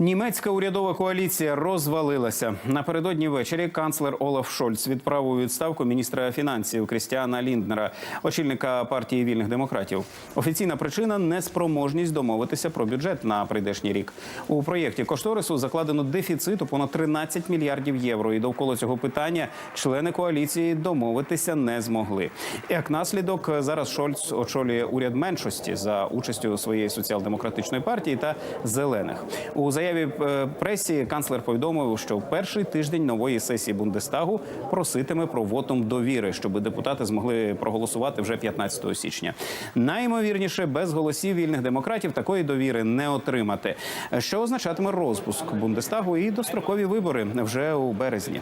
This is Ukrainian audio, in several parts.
Німецька урядова коаліція розвалилася. Напередодні ввечері канцлер Олаф Шольц відправив у відставку міністра фінансів Крістіана Лінднера, очільника партії вільних демократів. Офіційна причина неспроможність домовитися про бюджет на прийдешній рік. У проєкті кошторису закладено дефіцит у понад 13 мільярдів євро. І довкола цього питання члени коаліції домовитися не змогли. Як наслідок, зараз Шольц очолює уряд меншості за участю своєї соціал-демократичної партії та зелених. У заяві е, пресі канцлер повідомив, що в перший тиждень нової сесії Бундестагу проситиме про вотум довіри, щоб депутати змогли проголосувати вже 15 січня. Найімовірніше, без голосів вільних демократів такої довіри не отримати, що означатиме розпуск Бундестагу і дострокові вибори вже у березні.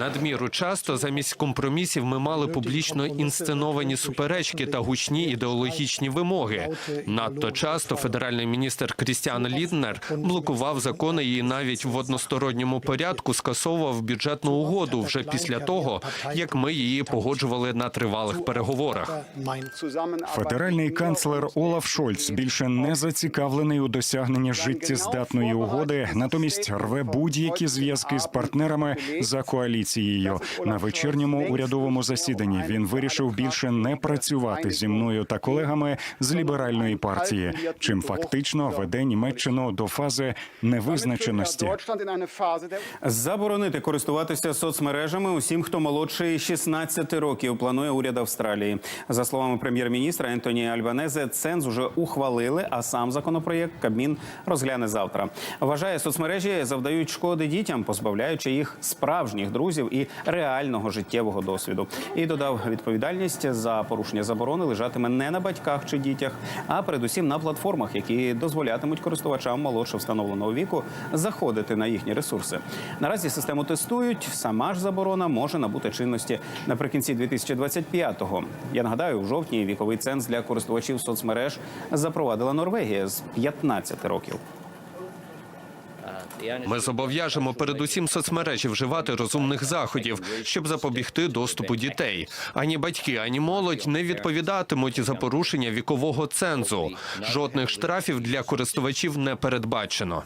Надміру часто замість компромісів ми мали публічно інсценовані суперечки та гучні ідеологічні вимоги. Надто часто федеральний міністр Крістіан Ліднер блокував закони і навіть в односторонньому порядку скасовував бюджетну угоду вже після того, як ми її погоджували на тривалих переговорах. Федеральний канцлер Олаф Шольц більше не зацікавлений у досягненні життєздатної угоди, натомість рве будь-які зв'язки з партнерами за коаліцією. На вечірньому урядовому засіданні він вирішив більше не працювати зі мною та колегами з ліберальної партії, чим фактично веде Німеччину до фази невизначеності. Заборонити користуватися соцмережами усім, хто молодший 16 років, планує уряд Австралії. За словами прем'єр-міністра Ентоні Альбанезе, ценз уже ухвалили, а сам законопроєкт Кабмін розгляне завтра. Вважає, соцмережі завдають шкоди дітям, позбавляючи їх справжніх друзів і реального життєвого досвіду. І додав, відповідальність за порушення заборони лежатиме не на батьках чи дітях, а передусім на платформах, які дозволятимуть користувачам молодше встановленого віку заходити на їхні ресурси. Наразі систему тестують. Сама ж заборона може набути чинності наприкінці 2025-го. Я нагадаю, у жовтні віковий ценз для користувачів соцмереж запровадила Норвегія з 15 років. Ми зобов'яжемо передусім соцмережі вживати розумних заходів, щоб запобігти доступу дітей. Ані батьки, ані молодь не відповідатимуть за порушення вікового цензу. Жодних штрафів для користувачів не передбачено.